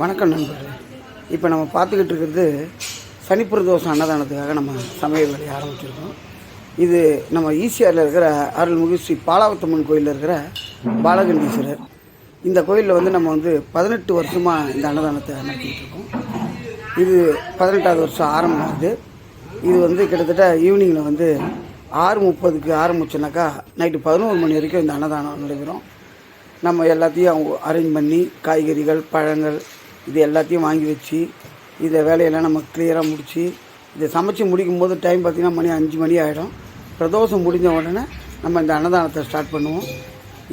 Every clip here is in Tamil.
வணக்கம் நண்பர்களே. இப்போ நம்ம பார்த்துக்கிட்டு இருக்கிறது சனிப்பிரதோஷம் அன்னதானத்துக்காக நம்ம சமையல் வேலையை ஆரம்பிச்சிருக்கோம். இது நம்ம ஈசிஆரில் இருக்கிற அருள்மிகு ஸ்ரீ பாலாவத்தம்மன் கோயிலில் இருக்கிற பாலகண்டீஸ்வரர். இந்த கோயிலில் வந்து நம்ம வந்து பதினெட்டு வருஷமாக இந்த அன்னதானத்தை நடத்திக்கிட்டு இருக்கோம். இது பதினெட்டாவது வருஷம் ஆரம்பமாகுது இது வந்து கிட்டத்தட்ட ஈவினிங்கில் வந்து ஆறு முப்பதுக்கு ஆரம்பிச்சோன்னாக்கா நைட்டு பதினோரு மணி வரைக்கும் இந்த அன்னதானம் நடைபெறும். நம்ம எல்லாத்தையும் அவங்க அரேஞ்ச் பண்ணி காய்கறிகள் பழங்கள் இது எல்லாத்தையும் வாங்கி வச்சு இதை வேலையெல்லாம் நம்ம கிளியராக முடித்து இதை சமைச்சு முடிக்கும் போது டைம் பார்த்திங்கன்னா மணி அஞ்சு மணி ஆகிடும் பிரதோஷம் முடிஞ்ச உடனே நம்ம இந்த அன்னதானத்தை ஸ்டார்ட் பண்ணுவோம்.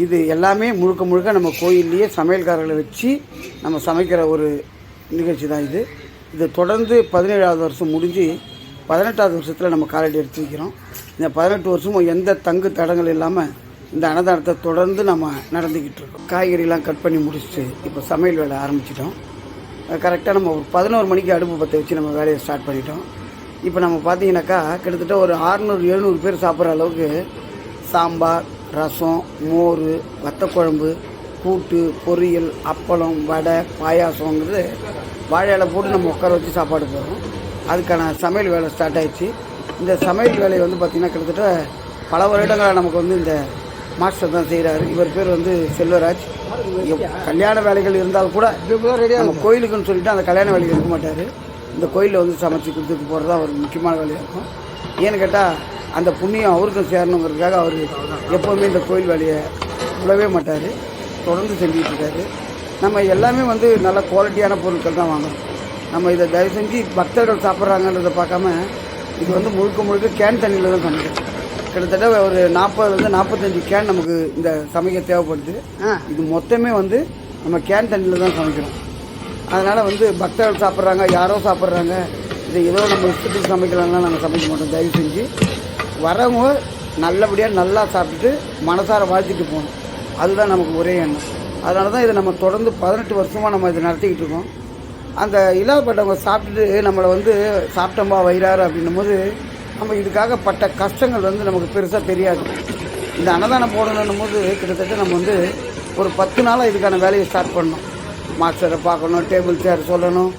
இது எல்லாமே முழுக்க முழுக்க நம்ம கோயில்லையே சமையல்காரர்களை வச்சு நம்ம சமைக்கிற ஒரு நிகழ்ச்சி தான் இது. இது தொடர்ந்து பதினேழாவது வருஷம் முடிஞ்சு பதினெட்டாவது வருஷத்தில் நம்ம காலடி எடுத்து வைக்கிறோம். இந்த பதினெட்டு வருஷமும் எந்த தங்கு தடங்கள் இல்லாமல் இந்த அன்னதானத்தை தொடர்ந்து நம்ம நடந்துக்கிட்டு இருக்கோம். காய்கறிலாம் கட் பண்ணி முடிச்சுட்டு இப்போ சமையல் வேலை ஆரம்பிச்சிட்டோம். கரெக்டாக நம்ம ஒரு பதினோரு மணிக்கு அடுப்பு பற்ற வச்சு நம்ம வேலையை ஸ்டார்ட் பண்ணிட்டோம். இப்போ நம்ம பார்த்தீங்கன்னாக்கா கிட்டத்தட்ட ஒரு ஆறுநூறு எழுநூறு பேர் சாப்பிட்ற அளவுக்கு சாம்பார் ரசம் மோர் வத்தக்குழம்பு கூட்டு பொரியல் அப்பளம் வடை பாயாசங்கிறது வாழை இலை போட்டு நம்ம உட்கார வச்சு சாப்பாடு போகிறோம் அதுக்கான சமையல் வேலை ஸ்டார்ட் ஆயிடுச்சு. இந்த சமையல் வேலை வந்து பார்த்திங்கன்னா கிட்டத்தட்ட பல வருடங்களாக நமக்கு வந்து இந்த மாஸ்டர் தான் செய்கிறாரு இவர் பேர் வந்து செல்வராஜ். கல்யாண வேலைகள் இருந்தால் கூட நம்ம கோயிலுக்குன்னு சொல்லிட்டு அந்த கல்யாண வேலைக்கு இருக்க மாட்டார். இந்த கோயிலில் வந்து சமைச்சு கொடுத்துட்டு போகிறது தான் ஒரு முக்கியமான வேலையாக இருக்கும். ஏன்னு கேட்டால் அந்த புண்ணியம் அவருக்கும் சேரணுங்கிறதுக்காக அவர் எப்போவுமே இந்த கோயில் வேலையை விடவே மாட்டார். தொடர்ந்து செஞ்சுட்டு இருக்காரு. நம்ம எல்லாமே வந்து நல்ல குவாலிட்டியான பொருட்கள் தான் வாங்குறோம் நம்ம இதை தயவு செஞ்சு பக்தர்கள் சாப்பிட்றாங்கன்றதை பார்க்காம இது வந்து முழுக்க முழுக்க கேன் தண்ணியில் தான் சமைக்கிறோம் கிட்டத்தட்ட ஒரு நாற்பதுலேருந்து நாற்பத்தஞ்சு கேன் நமக்கு இந்த சமைக்க தேவைப்படுது. இது மொத்தமே வந்து நம்ம கேன் தண்ணியில் தான் சமைக்கிறோம். அதனால் வந்து பக்தர்கள் சாப்பிட்றாங்க யாரோ சாப்பிட்றாங்க. இது ஏதோ நம்ம இஷ்டத்துக்கு சமைக்கலாம்னா நாங்கள் சமைக்க மாட்டோம் தயவு செஞ்சு. வரவங்க நல்லபடியாக நல்லா சாப்பிட்டுட்டு மனசார வாழ்த்திட்டு போகணும். அதுதான் நமக்கு ஒரே எண்ணம். அதனால தான் இதை நம்ம தொடர்ந்து பதினெட்டு வருஷமாக நம்ம இதை நடத்திக்கிட்டு இருக்கோம். அந்த இல்லாதப்பட்டவங்க சாப்பிட்டுட்டு நம்மளை வந்து சாப்பிட்டோம்பா வயிறாரு அப்படின்னும் போது நம்ம இதுக்காக பட்ட கஷ்டங்கள் வந்து நமக்கு பெருசாக தெரியாது. இந்த அன்னதானம் போடணும் போது கிட்டத்தட்ட நம்ம வந்து ஒரு பத்து நாளாக இதுக்கான வேலையை ஸ்டார்ட் பண்ணோம் மாஸ்டரை பார்க்கணும் டேபிள் சேர் சொல்லணும்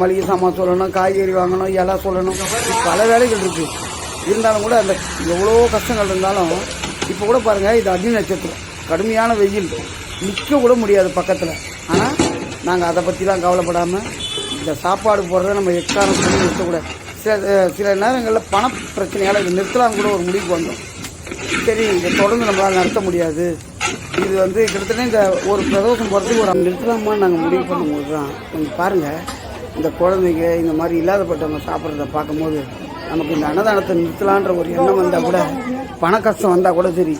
மளிகை சாமான் சொல்லணும் காய்கறி வாங்கணும் இலை சொல்லணும். பல வேலைகள் இருக்குது இருந்தாலும் கூட அந்த எவ்வளோ கஷ்டங்கள் இருந்தாலும் இப்போ கூட பாருங்கள் இது அக்னி நட்சத்திரம். கடுமையான வெயில். நிற்க கூட முடியாது பக்கத்தில். ஆனால் நாங்கள் அதை பற்றிலாம் கவலைப்படாமல் இந்த சாப்பாடு போடுறத நம்ம எக்காரம் பண்ணி நிறுத்தக்கூடாது. சில சில நேரங்களில் பண பிரச்சனையால் இது நிறுத்தலாம் கூட ஒரு முடிவுக்கு வந்தோம். சரி இதை தொடர்ந்து நம்மளால் நடத்த முடியாது. இது வந்து கிட்டத்தட்ட இந்த ஒரு பிரதோஷம் போகிறதுக்கு ஒரு நிறுத்தலாமான்னு நாங்கள் முடிவு பண்ணும்போது தான் கொஞ்சம் பாருங்கள் இந்த குழந்தைங்க இந்த மாதிரி இல்லாதப்பட்டவங்க சாப்பிட்றத பார்க்கும்போது நமக்கு இந்த அன்னதானத்தை நிறுத்தலான்ற ஒரு எண்ணம் வந்தால் கூட பண கஷ்டம் வந்தால் கூட சரி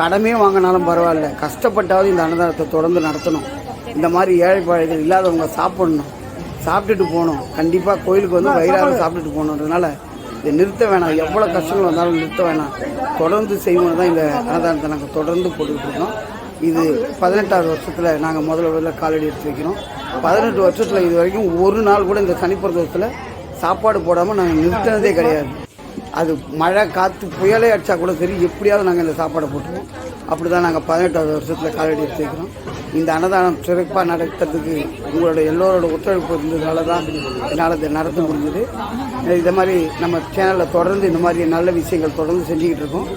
கடமே வாங்கினாலும் பரவாயில்ல. கஷ்டப்பட்டாவது இந்த அன்னதானத்தை தொடர்ந்து நடத்தணும். இந்த மாதிரி ஏழைப்பாழைகள் இல்லாதவங்க சாப்பிடணும். சாப்பிட்டுட்டு போகணும். கண்டிப்பாக கோயிலுக்கு வந்து வயிறார சாப்பிட்டுட்டு போகணுன்றதுனால இதை நிறுத்த வேணாம். எவ்வளோ கஷ்டங்கள் வந்தாலும் நிறுத்த வேணாம். தொடர்ந்து செய்வோம் தான் இந்த அன்னதானத்தை நாங்கள் தொடர்ந்து போட்டுக்கிட்டு இருக்கோம். இது பதினெட்டாவது வருஷத்தில் நாங்கள் முதல்ல முதல்ல காலடி எடுத்து வைக்கிறோம். பதினெட்டு வருஷத்தில் இது வரைக்கும் ஒரு நாள் கூட இந்த சனிப்பிரதோஷத்தில் சாப்பாடு போடாமல் நாங்கள் நிறுத்தினதே கிடையாது. அது மழை காற்று புயலே அடித்தா கூட சரி எப்படியாவது நாங்கள் இந்த சாப்பாடை போட்டுருவோம் அப்படி தான் நாங்கள் பதினெட்டாவது வருஷத்தில் காலடி எடுத்துக்கிறோம் இந்த அன்னதானம் சிறப்பாக நடத்துறதுக்கு உங்களோட எல்லோரோட ஒத்துழைப்பு இருந்ததுனால தான் என்னால் இதை நடத்த முடிஞ்சது. இதை மாதிரி நம்ம சேனலில் தொடர்ந்து இந்த மாதிரி நல்ல விஷயங்கள் தொடர்ந்து செஞ்சுக்கிட்டு இருக்கோம்.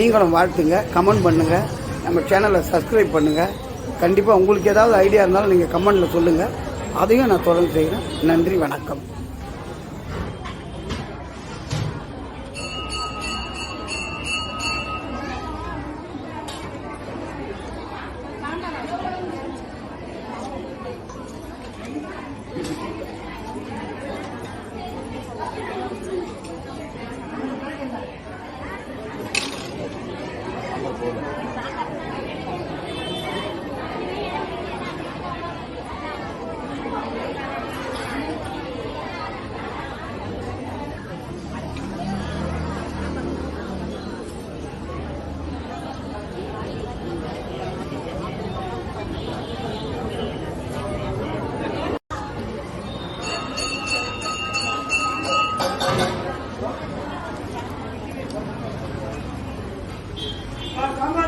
நீங்களும் வாழ்த்துங்க கமெண்ட் பண்ணுங்கள் நம்ம சேனலை சப்ஸ்கிரைப் பண்ணுங்கள் கண்டிப்பாக உங்களுக்கு ஏதாவது ஐடியா இருந்தாலும் நீங்கள் கமெண்டில் சொல்லுங்கள் அதையும் நான் தொடர்ந்து செய்கிறேன் நன்றி வணக்கம். మా